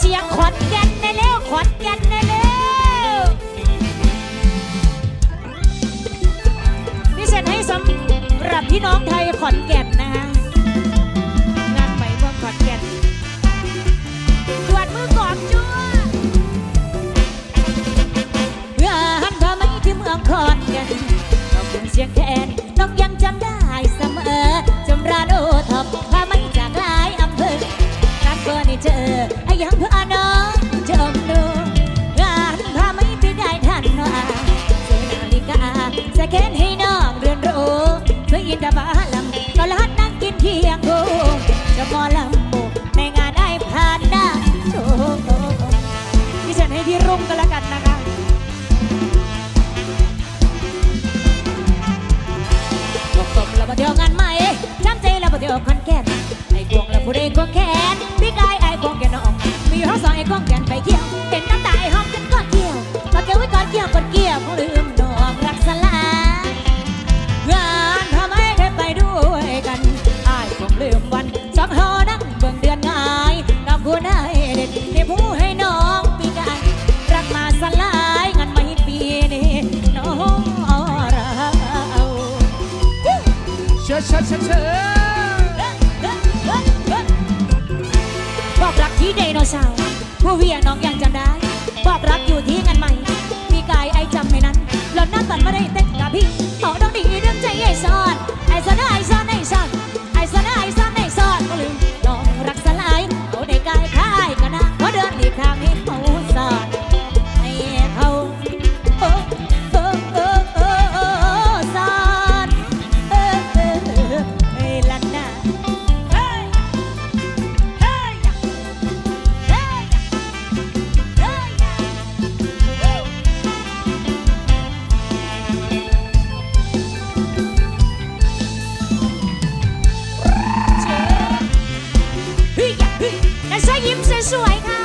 เสียงขอนแก่น เจอไอ้ยังเพื่อน้องจมดูงานพาไม่ไปได้ทันว่าเจอนาฬิกาสแกนให้น้องเรียนรู้เพื่ออินทบาลัมก็ลาดนั่งกินเที่ยงกูจะมอลำบุในงานได้ผ่านหน้าโชว์ที่ฉันให้พี่รุ่งก็แล้วกันนะคะบตบแล้วมาเที่ยวงานใหม่จำใจแล้วมาเที่ยวคอนแกนไอ้กวงแล้วผู้ใดควงแขนพี่กาย อ้กวงแกน้องมีอยู่ห้องสองไอ้กวงแกนไปเที่ยวเห็นน้ำตาไอ้ห้องกันก่อนเที่ยวมาเกี่ยวไว้ก่อนเกี่ยวก่อนเกี่ยวคงลืมน้องรักสลางานทำให้ได้ไปด้วยกันไอ้คงลืมวันสองหอนั่งเบิ่งเดือนง่ายกับคุณไอ้เด็ดที่ผู้ให้น้องปีกายรักมาสลายงานไม่ปีนี้น้องเราเชิญเชิญเชิญเชิญ ที่ไดโนเสาผู้เวียน้องยังจำได้ความรักอยู่ที่งานใหม่ มีกายไอจำในนั้นหล่อนนั่งกันไม่ได้เต้นกับพี่ขอต้องดีด้วย เฮ้ยเ